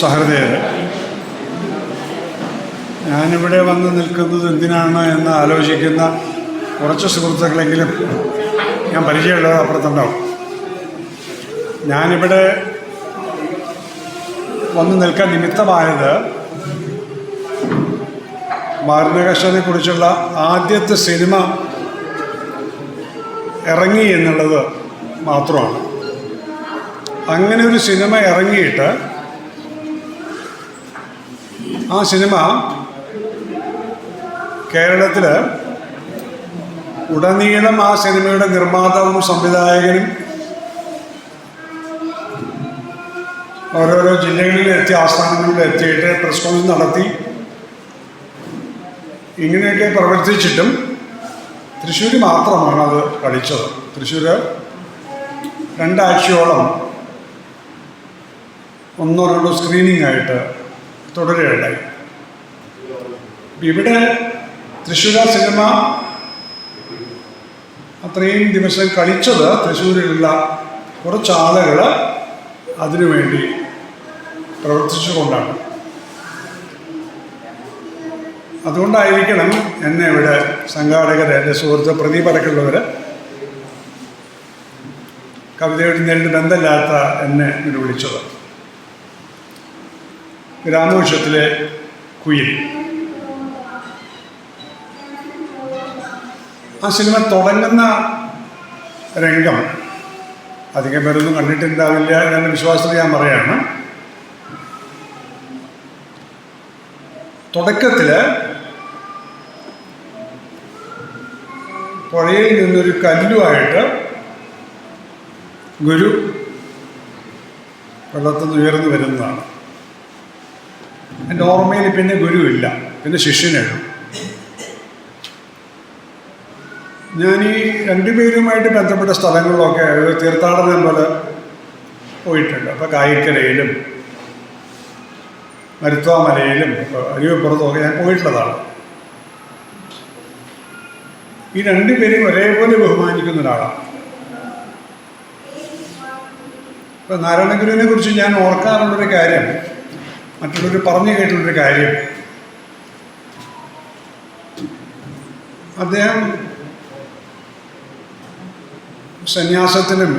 സഹൃദയർ ഞാനിവിടെ വന്ന് നിൽക്കുന്നത് എന്തിനാണ് എന്ന് ആലോചിക്കുന്ന കുറച്ച് സുഹൃത്തുക്കളെങ്കിലും ഞാൻ പരിചയമുള്ളത് അപ്പുറത്തുണ്ടാവും. ഞാനിവിടെ വന്ന് നിൽക്കാൻ നിമിത്തമായത് മാരണകർഷനെ കുറിച്ചുള്ള ആദ്യത്തെ സിനിമ ഇറങ്ങി എന്നുള്ളത് മാത്രമാണ്. അങ്ങനെ ഒരു സിനിമ ഇറങ്ങിയിട്ട് ആ സിനിമ കേരളത്തിൽ ഉടനീളം ആ സിനിമയുടെ നിർമ്മാതാവും സംവിധായകനും ഓരോരോ ജില്ലകളിൽ എത്തി എത്തിയിട്ട് പ്രസ് കോൺഫറൻസ് നടത്തി. ഇങ്ങനെയൊക്കെ പ്രവർത്തിച്ചിട്ടും തൃശ്ശൂർ മാത്രമാണ് അത് കളിച്ചത് തൃശ്ശൂർ രണ്ടാഴ്ചയോളം ഒന്നോ രണ്ടോ സ്ക്രീനിങ് ആയിട്ട് തുടരുകയുണ്ടായി. ഇവിടെ തൃശ്ശൂര സിനിമ അത്രയും ദിവസം കളിച്ചത് തൃശ്ശൂരിലുള്ള കുറച്ച് ആളുകൾ അതിനുവേണ്ടി പ്രവർത്തിച്ചുകൊണ്ടാണ്. അതുകൊണ്ടായിരിക്കണം എന്നെ ഇവിടെ സംഘാടകർ എന്റെ സുഹൃത്ത് പ്രദീപ് കവിതയുടെ കവിതയോട് നേരിട്ട് ബന്ധമില്ലാത്ത എന്നെ ഇവിടെ വിളിച്ചത്. ഗ്രാമോത്സവത്തിലെ കുയിൽ ആ സിനിമ തുടങ്ങുന്ന രംഗം അധികം പേരൊന്നും കണ്ടിട്ടുണ്ടാവില്ല എന്ന വിശ്വാസത്തിൽ ഞാൻ പറയാണ് തുടക്കത്തിൽ പുഴയിൽ നിന്നൊരു കല്ലുമായിട്ട് ഗുരു വെള്ളത്തിൽ നിന്ന് ഉയർന്നു വരുന്നതാണ്. എന്റെ ഓർമ്മയിൽ പിന്നെ ഗുരുവില്ല പിന്നെ ശിഷ്യനെഴും. ഞാൻ ഈ രണ്ടുപേരുമായിട്ട് ബന്ധപ്പെട്ട സ്ഥലങ്ങളിലൊക്കെ തീർത്ഥാടനം പോലെ പോയിട്ടുണ്ട്. അപ്പോൾ കായിക്കരയിലും മരുത്വാമലയിലും അരിവപ്പുറത്തും ഒക്കെ ഞാൻ പോയിട്ടുള്ളതാണ്. ഈ രണ്ടുപേരും ഒരേപോലെ ബഹുമാനിക്കുന്ന ഒരാളാണ് ഇപ്പം നാരായണഗുരുവിനെ കുറിച്ച് ഞാൻ ഓർക്കാറുള്ളൊരു കാര്യം മറ്റുള്ളവർ പറഞ്ഞു കേട്ടുള്ളൊരു കാര്യം. അദ്ദേഹം സന്യാസത്തിനും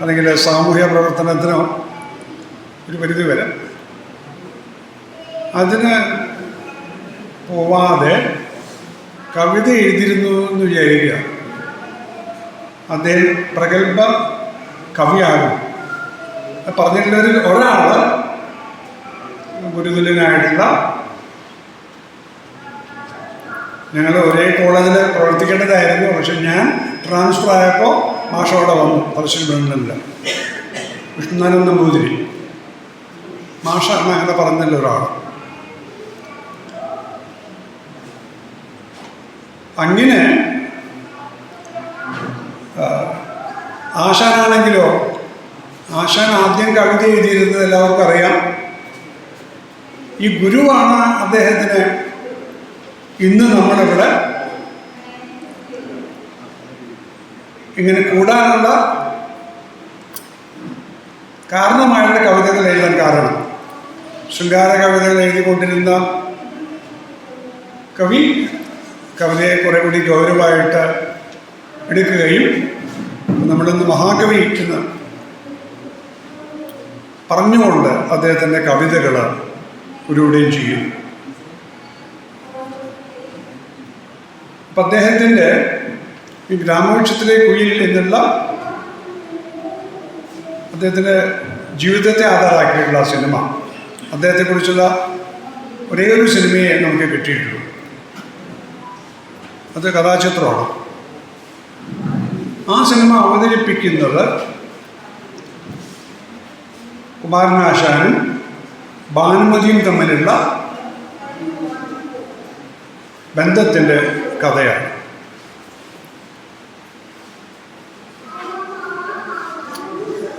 അല്ലെങ്കിൽ സാമൂഹ്യ പ്രവർത്തനത്തിനോ ഒരു പരിധി വരെ അതിന് പോവാതെ കവിത എഴുതിയിരുന്നു എന്ന് വിചാരിക്കുക. അദ്ദേഹം പ്രഗത്ഭ കവിയാകും. പറഞ്ഞിട്ടുള്ളവരിൽ ഒരാൾ ഗുരുതുല്യനായിട്ടുള്ള ഞങ്ങൾ ഒരേ കോളേജിൽ പ്രവർത്തിക്കേണ്ടതായിരുന്നു പക്ഷെ ഞാൻ ട്രാൻസ്ഫർ ആയപ്പോൾ മാഷോടെ വന്നു. പരസ്യം ഗവൺമെന്റിൽ വിഷ്ണുനാരായണ നമ്പൂതിരി. മാഷാണ് അങ്ങനെ പറഞ്ഞല്ലോ ഒരാൾ അങ്ങനെ ആശാനാണെങ്കിലോ ആശാൻ ആദ്യം കവിത എഴുതിയിരുന്നത് എല്ലാവർക്കും അറിയാം. ഈ ഗുരുവാണ് അദ്ദേഹത്തിന് ഇന്ന് നമ്മളിവിടെ ഇങ്ങനെ കൂടാനുള്ള കാരണമായിട്ട് കവിതകൾ എഴുതാൻ കാരണം. ശൃംഗാര കവിതകൾ എഴുതിക്കൊണ്ടിരുന്ന കവി കവിതയെ കുറെ കൂടി ഗൗരവമായിട്ട് എടുക്കുകയും നമ്മളിന്ന് മഹാകവി എന്ന് പറഞ്ഞുകൊണ്ട് അദ്ദേഹത്തിന്റെ കവിതകൾ ഉരുവിടുകയും ചെയ്യും. അപ്പം അദ്ദേഹത്തിന്റെ ഈ ഗ്രാമവൃക്ഷത്തിലെ കുയിൽ എന്നുള്ള അദ്ദേഹത്തിന്റെ ജീവിതത്തെ ആധാരമാക്കിയിട്ടുള്ള സിനിമ. അദ്ദേഹത്തെക്കുറിച്ചുള്ള ഒരേ ഒരു സിനിമയെ നമുക്ക് കിട്ടിയിട്ടുള്ളൂ. അത് കഥാചിത്രമാണ്. ആ സിനിമ അവതരിപ്പിക്കുന്നത് കുമാരനാശാനും ഭാനുമതിയും തമ്മിലുള്ള ബന്ധത്തിന്റെ കഥയാണ്.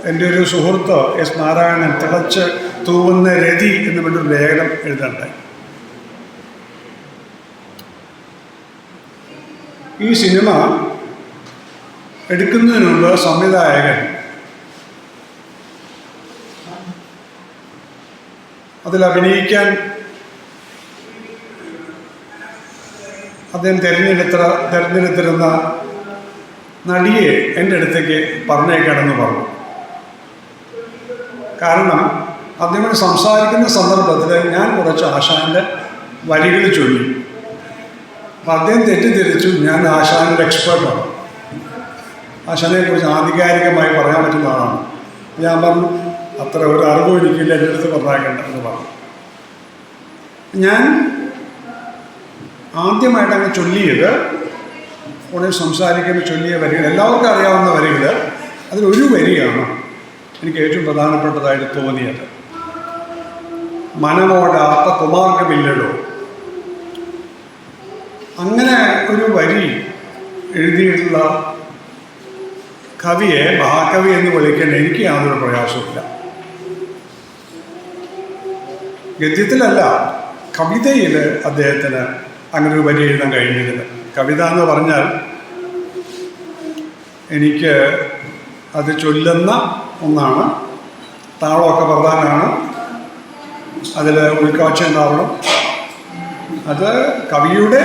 എന്റെ ഒരു സുഹൃത്ത് എസ് നാരായണൻ തിളച്ച് തൂവുന്ന രതി എന്ന് പറഞ്ഞൊരു ലേഖനം എഴുതണ്ടായി ഈ സിനിമ എടുക്കുന്നതിനുള്ള സംവിധായകൻ അതിൽ അഭിനയിക്കാൻ അദ്ദേഹം തിരഞ്ഞെടുത്ത തിരഞ്ഞെടുത്തിരുന്ന നടിയെ എന്റെ അടുത്തേക്ക് പറഞ്ഞേക്കണമെന്ന് പറഞ്ഞു. കാരണം അദ്ദേഹം സംസാരിക്കുന്ന സന്ദർഭത്തിൽ ഞാൻ കുറച്ച് ആശാന്റെ വരികൾ ചൊല്ലി. അപ്പം അദ്ദേഹം തെറ്റിദ്ധരിച്ചു ഞാൻ ആശാന്റെ എക്സ്പേർട്ടാണ് ആശാനെ കുറിച്ച് ആധികാരികമായി പറയാൻ പറ്റുന്ന ആളാണ്. ഞാൻ പറഞ്ഞു അത്ര ഒരു അറിവും എനിക്കില്ല എന്റെ അടുത്ത് പറഞ്ഞേക്കണ്ട എന്ന് പറഞ്ഞു. ഞാൻ ആദ്യമായിട്ട് അങ്ങ് ചൊല്ലിയത് ഫോണിൽ സംസാരിക്കുന്ന ചൊല്ലിയ വരികൾ എല്ലാവർക്കും അറിയാവുന്ന വരികൾ അതിലൊരു വരിയാണ് എനിക്ക് ഏറ്റവും പ്രധാനപ്പെട്ടതായിട്ട് തോന്നിയത്. മനമോടാത്ത കുമാർഗമില്ലടോ. അങ്ങനെ ഒരു വരി എഴുതിയിട്ടുള്ള കവിയെ മഹാകവി എന്ന് വിളിക്കേണ്ട എനിക്ക് യാതൊരു പ്രയാസമില്ല ഗദ്യത്തിലല്ല കവിതയിൽ അദ്ദേഹത്തിന് അങ്ങനെ ഒരു വരി എഴുതാൻ കഴിഞ്ഞിരുന്നു കവിത എന്ന് പറഞ്ഞാൽ എനിക്ക് അത് ചൊല്ലുന്ന ഒന്നാണ് താളമൊക്കെ പ്രധാനമാണ് അതിൽ ഉൾക്കാഴ്ച ഉണ്ടാവണം. അത് കവിയുടെ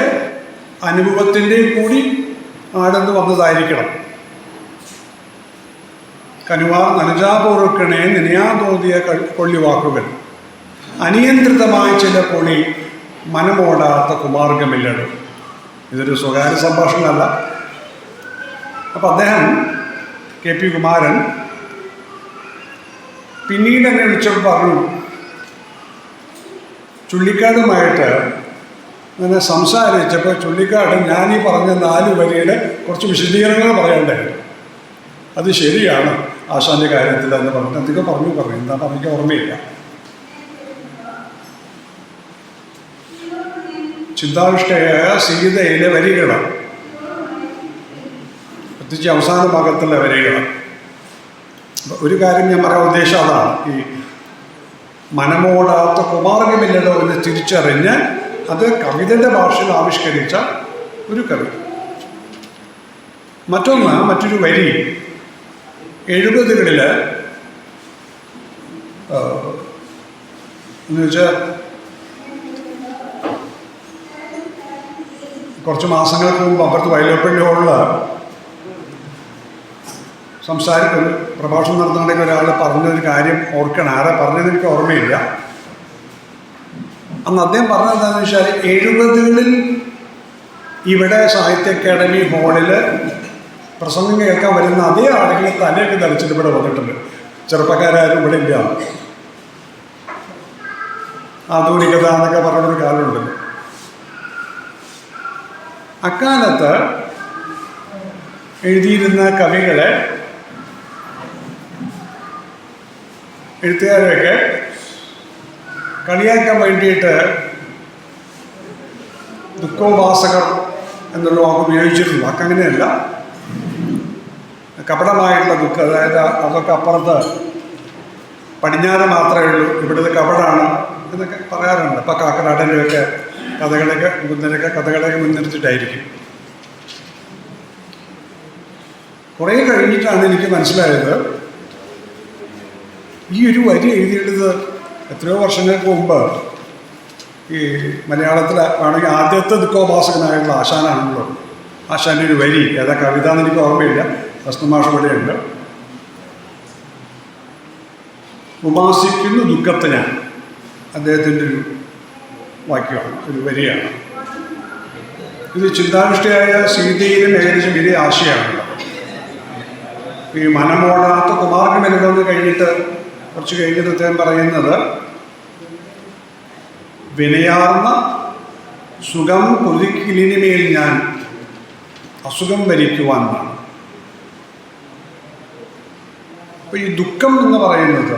അനുഭവത്തിന്റെ കൂടി ആടന്ന് വന്നതായിരിക്കണം. കനുവാർ നനജാപൂർക്കണേ നിനയാ തോന്നിയ കൊള്ളിവാക്കുകൾ. അനിയന്ത്രിതമായ ചില പൊളി മനമോടാത്ത കുമാർഗമില്ലടും. ഇതൊരു സ്വകാര്യ സംഭാഷണമല്ല. അപ്പം അദ്ദേഹം കെ പി കുമാരൻ പിന്നീട് എന്നെ വിളിച്ചപ്പോൾ പറഞ്ഞു ചുള്ളിക്കാടുമായിട്ട് അങ്ങനെ സംസാരിച്ചപ്പോൾ ചുള്ളിക്കാട് ഈ പറഞ്ഞ നാല് വരിയുടെ കുറച്ച് വിശദീകരണങ്ങൾ പറയണ്ടായിരുന്നു അത് ശരിയാണ് ആശാന്റെ കാര്യത്തിൽ എന്ന് പറഞ്ഞു എന്തൊക്കെ പറഞ്ഞു പറഞ്ഞു. എന്താ എനിക്ക് ഓർമ്മയില്ല. ചിന്താവിഷ്ടയായ സീതയിലെ വരികളാണ് പ്രത്യേകിച്ച് അവസാന ഭാഗത്തുള്ള വരികളാണ് ഒരു കാര്യം ഞാൻ പറയാൻ ഉദ്ദേശം അതാണ്. ഈ മനമോടാത്ത കുമാർഗമില്ലല്ലോ എന്ന് തിരിച്ചറിഞ്ഞ് അത് കവിതയുടെ ഭാഷയിൽ ആവിഷ്കരിച്ച ഒരു കവി. മറ്റൊന്ന് മറ്റൊരു വരി എഴുപതുകളിൽ എന്ന് കുറച്ച് മാസങ്ങൾക്ക് മുമ്പ് അപ്പുറത്ത് വയലോപ്പള്ളി ഹോളിൽ സംസാരിക്ക പ്രഭാഷണം നടത്തുന്നുണ്ടെങ്കിൽ ഒരാൾ പറഞ്ഞൊരു കാര്യം ഓർക്കണം. ആരെ പറഞ്ഞത് എനിക്ക് ഓർമ്മയില്ല. അന്ന് അദ്ദേഹം പറഞ്ഞത് എന്താണെന്ന് വെച്ചാൽ എഴുപതുകളിൽ ഇവിടെ സാഹിത്യ അക്കാദമി ഹോളിൽ പ്രസംഗം കേൾക്കാൻ വരുന്ന അതേ ആളുകൾ തലയൊക്കെ ധരിച്ചിട്ട് ഇവിടെ വന്നിട്ടുണ്ട്. ചെറുപ്പക്കാരും ഇവിടെ ഇല്ല. ആധുനികത എന്നൊക്കെ പറഞ്ഞൊരു കാലമുണ്ട് അക്കാലത്ത് എഴുതിയിരുന്ന കവികളെ എഴുത്തുകാരെയൊക്കെ കളിയാക്കാൻ വേണ്ടിയിട്ട് ദുഃഖോപാസകർ എന്നുള്ള വാക്ക് ഉപയോഗിച്ചിരുന്നു. വാക്കങ്ങനെയല്ല കപടമായിട്ടുള്ള ദുഃഖം അതായത് അതൊക്കെ അപ്പുറത്ത് പടിഞ്ഞാറ് മാത്രമേ ഉള്ളൂ. ഇവിടുത്തെ കപടാണ് എന്നൊക്കെ പറയാറുണ്ട്. ഇപ്പം കാക്കനാടന്റെയൊക്കെ കഥകളൊക്കെ മുൻനിരക്ക കഥകളൊക്കെ മുൻനിർത്തിയിട്ടായിരിക്കും. കുറേ കഴിഞ്ഞിട്ടാണ് എനിക്ക് മനസ്സിലായത് ഈ ഒരു വരി എഴുതിയെടുത്ത് എത്രയോ വർഷങ്ങൾക്ക് മുമ്പ് ഈ മലയാളത്തിൽ ആണെങ്കിൽ ആദ്യത്തെ ദുഃഖോപാസകനായുള്ള ആശാനാണല്ലോ. ആശാന്റെ ഒരു വരി ഏതാ കവിത എന്ന് എനിക്ക് ഓർമ്മയില്ല. ഭസ്തമാഷ ഇവിടെയുണ്ട്. ഉപാസിക്കുന്നു ദുഃഖത്തിനാണ് അദ്ദേഹത്തിന്റെ ഒരു വാക്യമാണ് ഒരു വരിയാണ്. ഇത് ചിന്താവിഷ്ടയായ സീതയിലും ഏകദേശം ഇതേ ആശയാണ് ഈ മനമോടാത്ത കുമാർഗമെന്ന് കഴിഞ്ഞിട്ട് കുറച്ച് കഴിഞ്ഞിട്ട് അദ്ദേഹം പറയുന്നത് വിനയാർന്ന സുഖം കൊതിക്കിലിനിമേൽ ഞാൻ അസുഖം വരിക്കുവാൻ എന്നാണ് അപ്പോൾ ഈ ദുഃഖം എന്ന് പറയുന്നത്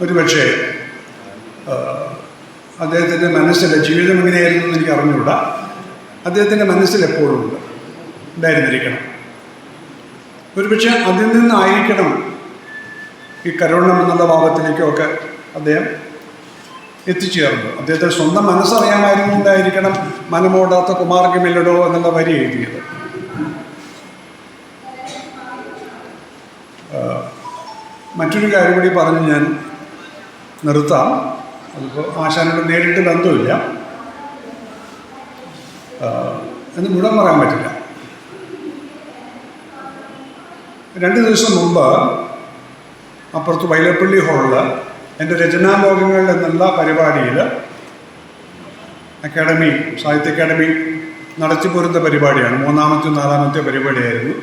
ഒരുപക്ഷെ അദ്ദേഹത്തിന്റെ മനസ്സിൽ ജീവിതം എങ്ങനെയായിരുന്നു എന്ന് എനിക്ക് അറിഞ്ഞുകൂടാ. അദ്ദേഹത്തിന്റെ മനസ്സിൽ എപ്പോഴും ഉണ്ട്. ഉണ്ടായിരുന്നിരിക്കണം. ഒരുപക്ഷെ അതിൽ നിന്നായിരിക്കണം ഈ കരുണം എന്നുള്ള ഭാവത്തിലേക്കൊക്കെ അദ്ദേഹം എത്തിച്ചേർന്നു അദ്ദേഹത്തിന് സ്വന്തം മനസ്സറിയാമായിരുന്നുകൊണ്ടായിരിക്കണം മനമോടാത്ത കുമാർഗമില്ലടോ എന്നുള്ള വരി എഴുതിയത്. മറ്റൊരു കാര്യം കൂടി പറഞ്ഞ് ഞാൻ നിർത്താം. അതിപ്പോൾ ആശാനോട് നേരിട്ട് ബന്ധമില്ല. എന്ന് മുഴുവൻ പറയാൻ പറ്റില്ല. രണ്ട് ദിവസം മുമ്പ് അപ്പുറത്ത് വൈലപ്പള്ളി ഹാളിൽ എന്റെ രചനാലോകങ്ങൾ എന്നുള്ള പരിപാടിയിൽ അക്കാഡമി സാഹിത്യ അക്കാഡമി നടത്തിപ്പോരുന്ന പരിപാടിയാണ്. മൂന്നാമത്തെ നാലാമത്തെ പരിപാടിയായിരുന്നു.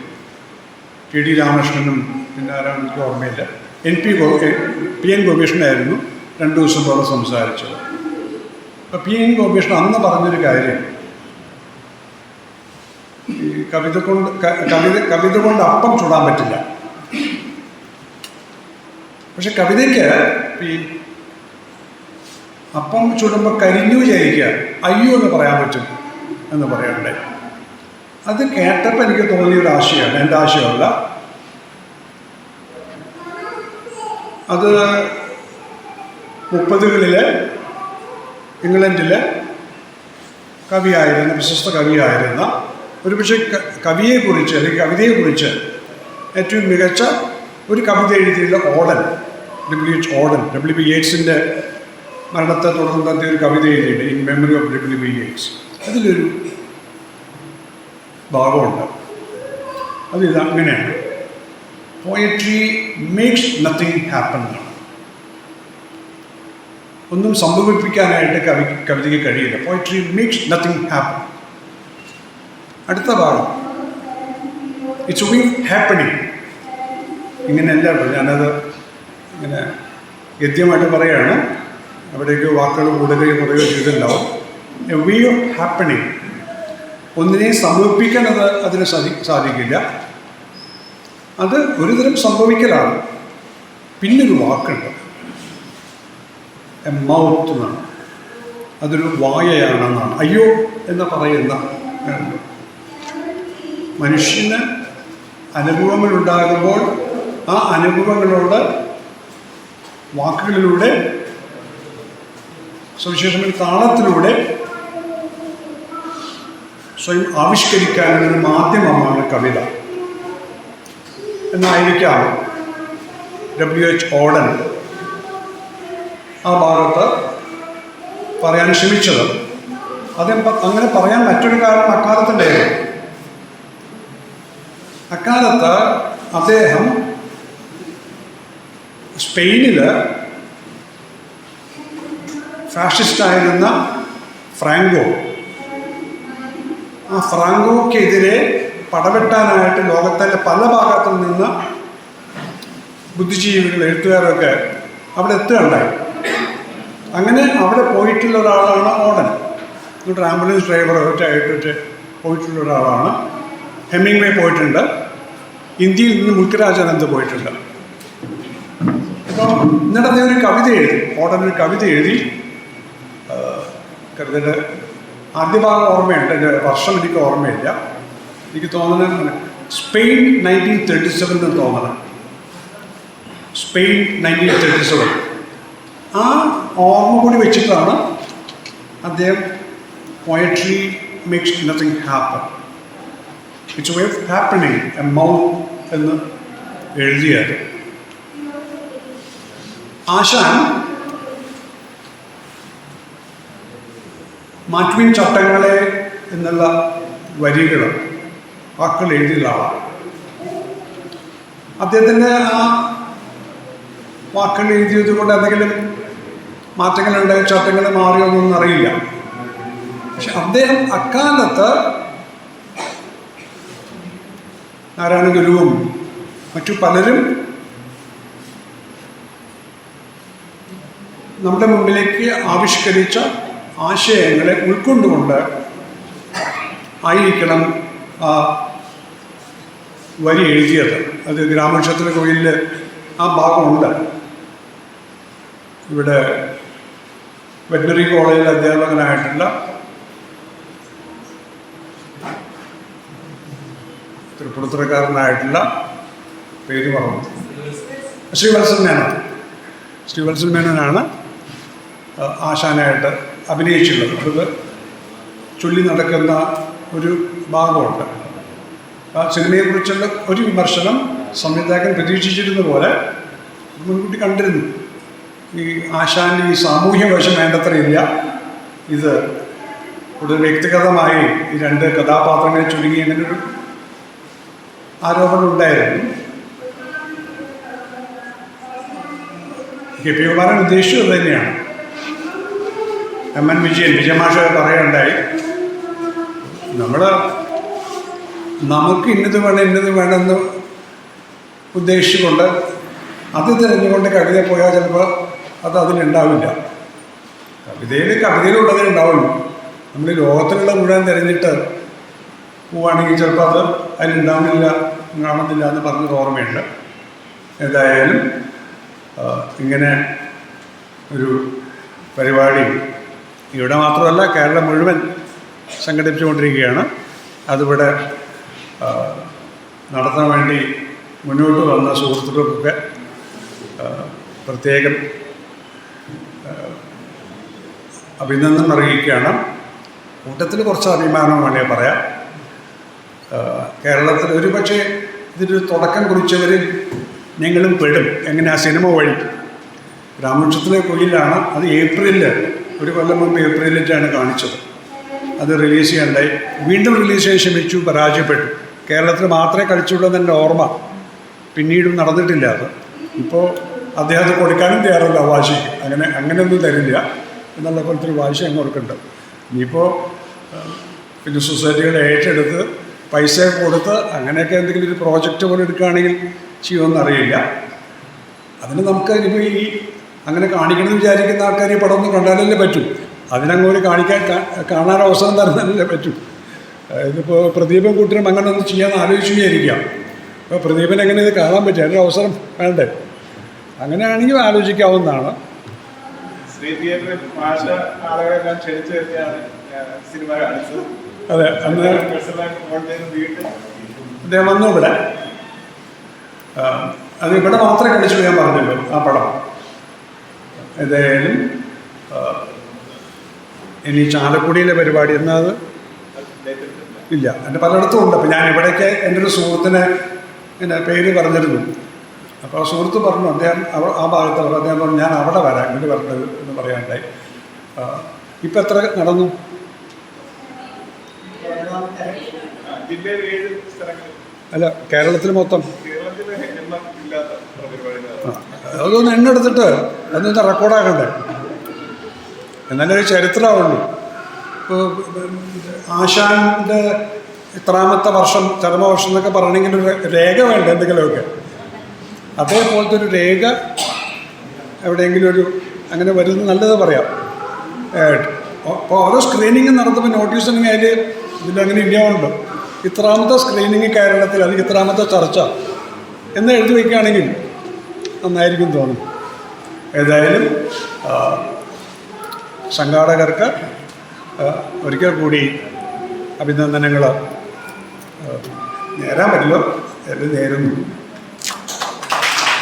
ടി ഡി രാമകൃഷ്ണനും പിന്നെ ആരാണ് എനിക്ക് ഓർമ്മയില്ല. എൻ പി ഗോ പി എൻ ഗോപീഷ്ണനായിരുന്നു രണ്ട് പോലെ സംസാരിച്ചത് അപ്പം പി എൻ ഗോപീഷ്ണൻ അന്ന് പറഞ്ഞൊരു കാര്യം. ഈ കവിത കൊണ്ട് കവിത കവിത കൊണ്ട് അപ്പം ചുടാൻ പറ്റില്ല. പക്ഷെ കവിതയ്ക്ക് ഈ അപ്പം ചുടുമ്പോൾ കരിഞ്ഞു വിചാരിക്കുക അയ്യോ എന്ന് പറയാൻ പറ്റും എന്ന് പറയണ്ടേ അത് കേട്ടപ്പോൾ എനിക്ക് തോന്നിയൊരു ആശയമാണ്. എന്റെ ആശയമല്ല. അത് മുപ്പതുകളിലെ ഇംഗ്ലണ്ടിലെ കവിയായിരുന്ന പ്രശസ്ത കവിയായിരുന്ന ഒരുപക്ഷെ കവിയെക്കുറിച്ച് അല്ലെങ്കിൽ കവിതയെക്കുറിച്ച് ഏറ്റവും മികച്ച ഒരു കവിത എഴുതിയുള്ള Auden W H Auden W B യേറ്റ്സിന്റെ മരണത്തെ തുടർന്ന് അദ്ദേഹം ഒരു കവിത എഴുതിയിട്ടുണ്ട് in memory of W B Yeats അതിലൊരു ഭാഗമുണ്ട്. അത് ഇത് അങ്ങനെയാണ് പോയട്രി മേക്സ് നത്തിങ് ഹാപ്പൻ എന്നാണ് ഒന്നും സംഭവിപ്പിക്കാനായിട്ട് കവി കവിതയ്ക്ക് കഴിയില്ല. പോയിട്രി മേക്സ് നത്തിങ് ഹാപ്പൻ അടുത്ത ഭാഗം. ഇറ്റ്സ് വിങ് ഹാപ്പണിങ് ഇങ്ങനെയല്ല ഞാനത് ഇങ്ങനെ ഗദ്യമായിട്ട് പറയുകയാണ് അവിടേക്ക് വാക്കുകൾ കൂടുകയോ കുറയോ ചെയ്തിട്ടുണ്ടാവും. എ വേ ഓഫ് ഹാപ്പണിങ് ഒന്നിനെയും സംഭവിപ്പിക്കാൻ അത് അതിന് സാധി സാധിക്കില്ല. അത് ഒരുതരം സംഭവിക്കലാണ്. പിന്നൊരു വാക്കുണ്ട്. എ മൗത്ത് എന്നാണ് അതൊരു വായയാണെന്നാണ്. അയ്യോ എന്ന് പറയുന്ന മനുഷ്യന് അനുഭവങ്ങൾ ഉണ്ടാകുമ്പോൾ ആ അനുഭവങ്ങളോട് വാക്കുകളിലൂടെ സുവിശേഷമായ താളത്തിലൂടെ സ്വയം ആവിഷ്കരിക്കാനുള്ള ഒരു മാധ്യമമാണ് കവിത. എന്നായിരിക്കാം ഡബ്ല്യു എച്ച് ഓഡൻ ആ ഭാഗത്ത് പറയാൻ ശ്രമിച്ചത് അത് അങ്ങനെ പറയാൻ മറ്റൊരു കാരണം അക്കാലത്തിന്റെ അക്കാലത്ത് അദ്ദേഹം സ്പെയിനിൽ ഫാഷിസ്റ്റായിരുന്ന ഫ്രാങ്കോ ആ ഫ്രാങ്കോക്കെതിരെ പടവെട്ടാനായിട്ട് ലോകത്തിന്റെ പല ഭാഗത്തു നിന്ന് ബുദ്ധിജീവികൾ എഴുത്തുകാരൊക്കെ അവിടെ എത്തുകയുണ്ടായി. അങ്ങനെ അവിടെ പോയിട്ടുള്ള ഒരാളാണ് ഓണൻ. എന്നിട്ട് ആംബുലൻസ് ഡ്രൈവർ ഒക്കെ ആയിട്ട് പോയിട്ടുള്ള ഒരാളാണ്. ഹെമ്മിങ് വേ പോയിട്ടുണ്ട്. ഇന്ത്യയിൽ നിന്ന് മുൽക്കരാജാനന്ദ് പോയിട്ടുണ്ട്. അപ്പം അദ്ദേഹം ഒരു കവിത എഴുതി. ഓടൻ ഒരു കവിത എഴുതി. കരുതന്റെ ആദ്യ ഭാഗം ഓർമ്മയുണ്ട്. എന്റെ വർഷം എനിക്ക് ഓർമ്മയില്ല. എനിക്ക് തോന്നുന്നത് സ്പെയിൻ നയന്റീൻ തേർട്ടി സെവൻ എന്ന് തോന്നണം. Spain nineteen thirty seven. ആ ഓർമ്മ കൂടി വെച്ചിട്ടാണ് അദ്ദേഹം poetry makes nothing happen it's way of a mouth എന്ന് എഴുതിയത്. ആശാൻ മാറ്റുവിൻ ചട്ടങ്ങളെ എന്നുള്ള വരികൾ വാക്കുകൾ എഴുതിയുള്ള ആളാണ് അദ്ദേഹത്തിന്റെ ആ വാക്കുകൾ എഴുതിയത് കൊണ്ട് എന്തെങ്കിലും മാറ്റങ്ങളുണ്ടായ ചട്ടങ്ങൾ മാറിയൊന്നും അറിയില്ല. പക്ഷെ അദ്ദേഹം അക്കാലത്ത് നാരായണ ഗുരുവും മറ്റു പലരും നമ്മുടെ മുമ്പിലേക്ക് ആവിഷ്കരിച്ച ആശയങ്ങളെ ഉൾക്കൊണ്ടുകൊണ്ട് ആയിരിക്കണം ആ വരി എഴുതിയത്. അത് ഗ്രാമക്ഷേത്ര കോയിലിൽ ആ ഭാഗമുണ്ട്. ഇവിടെ വെറ്റനറി കോളേജിൽ അധ്യാപകനായിട്ടുള്ള തൃപ്പുറത്തുറക്കാരനായിട്ടുള്ള പേര് പറഞ്ഞു. ശ്രീവത്സൻ മേനോൻ. ശ്രീവത്സൻ മേനോനാണ് ആശാനായിട്ട് അഭിനയിച്ചുള്ളത് അത് ചൊല്ലി നടക്കുന്ന ഒരു ഭാഗമുണ്ട്. ആ സിനിമയെക്കുറിച്ചുള്ള ഒരു വിമർശനം സംവിധായകൻ പ്രതീക്ഷിച്ചിരുന്ന പോലെ മുൻകൂട്ടി കണ്ടിരുന്നു. ഈ ആശാന്റെ ഈ സാമൂഹ്യ വശം വേണ്ടത്ര ഇല്ല. ഇത് ഒരു വ്യക്തിഗതമായി ഈ രണ്ട് കഥാപാത്രങ്ങളെ ചുരുങ്ങി അങ്ങനെ ഒരു ആരോപണം ഉണ്ടായിരുന്നു. കെ പി കുമാരൻ ഉദ്ദേശിച്ചത് തന്നെയാണ്. എം എൻ വിജയൻ വിജയമാഷ പറയുണ്ടായി നമ്മൾ നമുക്ക് ഇന്നത് വേണം ഇന്നത് വേണമെന്ന് ഉദ്ദേശിച്ചുകൊണ്ട് അത് തിരഞ്ഞുകൊണ്ട് കവിത പോയാൽ ചിലപ്പോൾ അത് അതിലുണ്ടാവില്ല കവിതയിൽ കവിതയിലുള്ളതേ ഉണ്ടാവുള്ളൂ നമ്മൾ ലോകത്തിലുള്ള മുഴുവൻ തിരഞ്ഞിട്ട് പോവുകയാണെങ്കിൽ ചിലപ്പോൾ അത് അതിലുണ്ടാവുന്നില്ല കാണുന്നില്ല എന്ന് പറഞ്ഞത് ഓർമ്മയുണ്ട്. ഏതായാലും ഇങ്ങനെ ഒരു പരിപാടി ഇവിടെ മാത്രമല്ല കേരളം മുഴുവൻ സംഘടിപ്പിച്ചുകൊണ്ടിരിക്കുകയാണ്. അതിവിടെ നടത്താൻ വേണ്ടി മുന്നോട്ട് വന്ന സുഹൃത്തുക്കൾക്കൊക്കെ പ്രത്യേകം അഭിനന്ദനം അറിയിക്കുകയാണ്. കൂട്ടത്തിൽ കുറച്ച് അഭിമാനം വേണേ പറയാം. കേരളത്തിൽ ഒരു പക്ഷേ ഇതിന്റെ തുടക്കം കുറിച്ചവരിൽ ഞങ്ങളും പെടും. എങ്ങനെ ആ സിനിമ വഴി? രാമക്ഷത്തിലെ കുയിലാണ് അത് ഏപ്രിലിൽ ഒരു കൊല്ലം മുമ്പ് ഏപ്രിലിലാണ് കാണിച്ചത്. അത് റിലീസ് ചെയ്യണ്ടായി വീണ്ടും റിലീസ് ചെയ്യാൻ ശ്രമിച്ചു പരാജയപ്പെട്ടു. കേരളത്തിൽ മാത്രമേ കളിച്ചുള്ളൂ എന്നെ ഓർമ്മ. പിന്നീടും നടന്നിട്ടില്ല അത്. ഇപ്പോൾ അദ്ദേഹം അത് കൊടുക്കാനും തയ്യാറല്ല വാശി അങ്ങനെ അങ്ങനെയൊന്നും തരില്ല. എന്നുള്ള പോലത്തെ ഒരു വാശി അങ്ങ് കൊടുക്കുന്നുണ്ട്. ഇനിയിപ്പോൾ പിന്നെ സൊസൈറ്റികൾ ഏറ്റെടുത്ത് പൈസ കൊടുത്ത് അങ്ങനെയൊക്കെ എന്തെങ്കിലും ഒരു പ്രോജക്റ്റ് പോലെ എടുക്കുകയാണെങ്കിൽ ചെയ്യുമെന്നറിയില്ല അതിന് നമുക്ക് ഇനിയിപ്പോൾ ഈ അങ്ങനെ കാണിക്കണമെന്ന് വിചാരിക്കുന്ന ആൾക്കാർ ഈ പടമൊന്നും കണ്ടാലല്ലേ പറ്റൂ. അതിനങ്ങോട്ട് കാണിക്കാൻ കാണാൻ അവസരം തരുന്നതല്ലേ പറ്റൂ. ഇതിപ്പോൾ പ്രദീപം കൂട്ടിനും അങ്ങനെ ഒന്നും ചെയ്യാൻ ആലോചിച്ചു വിചാരിക്കാം അപ്പോൾ പ്രദീപൻ എങ്ങനെ ഇത് കാണാൻ പറ്റും? അതിന്റെ അവസരം വേണ്ടേ? അങ്ങനെയാണെങ്കിൽ ആലോചിക്കാവുന്നതാണ്. ശ്രീ തിയേറ്ററിൽ ഭാഷ ആളുകളെല്ലാം ക്ഷണിച്ചു വരുത്തിയാണ് സിനിമ കാണിച്ചത്. അതെ അന്ന് അദ്ദേഹം വന്നു ഇവിടെ. അത് ഇവിടെ മാത്രമേ കളിച്ചു ഞാൻ പറഞ്ഞല്ലോ ആ പടം. ഏതായാലും ഇനി ചാലക്കുടിയിലെ പരിപാടി എന്നത് ഇല്ല എന്റെ പലയിടത്തും ഉണ്ട്. അപ്പം ഞാൻ ഇവിടേക്ക് എന്റെ ഒരു സുഹൃത്തിനെ എന്റെ പേര് പറഞ്ഞിരുന്നു. അപ്പോൾ സുഹൃത്ത് പറഞ്ഞു അദ്ദേഹം അവ ആ ഭാഗത്തുള്ള അദ്ദേഹം പറഞ്ഞു ഞാൻ അവിടെ വരാം ഇങ്ങോട്ട് പറഞ്ഞത് എന്ന് പറയാനുണ്ടായി. ഇപ്പം എത്ര നടന്നു? അല്ല കേരളത്തിൽ മൊത്തം. അതൊന്ന് എണ്ണെടുത്തിട്ട് അതൊന്ന് റെക്കോർഡാക്കണ്ടേ? എന്നാലൊരു ചരിത്രമാവുള്ളൂ ഇപ്പോൾ ആശാന്റെ ഇത്രാമത്തെ വർഷം ചരമവർഷം എന്നൊക്കെ പറയണമെങ്കിൽ ഒരു രേഖ വേണ്ട എന്തെങ്കിലുമൊക്കെ? അതേപോലത്തെ ഒരു രേഖ എവിടെയെങ്കിലും ഒരു അങ്ങനെ വരുന്നത് നല്ലത് പറയാം. അപ്പോൾ ഓരോ സ്ക്രീനിങ് നടത്തുമ്പോൾ നോട്ടീസ് ഉണ്ടെങ്കിൽ അതിൽ ഇതിലങ്ങനെ ഇല്ലാണ്ട് ഇത്രാമത്തെ സ്ക്രീനിങ് കേരളത്തിൽ അല്ലെങ്കിൽ ഇത്രാമത്തെ ചർച്ച എന്ന് എഴുതി വയ്ക്കുകയാണെങ്കിൽ നന്നായിരിക്കും തോന്നും ഏതായാലും സംഘാടകർക്ക് ഒരിക്കൽ കൂടി അഭിനന്ദനങ്ങൾ നേരാൻ പറ്റില്ല. നേരുന്നു.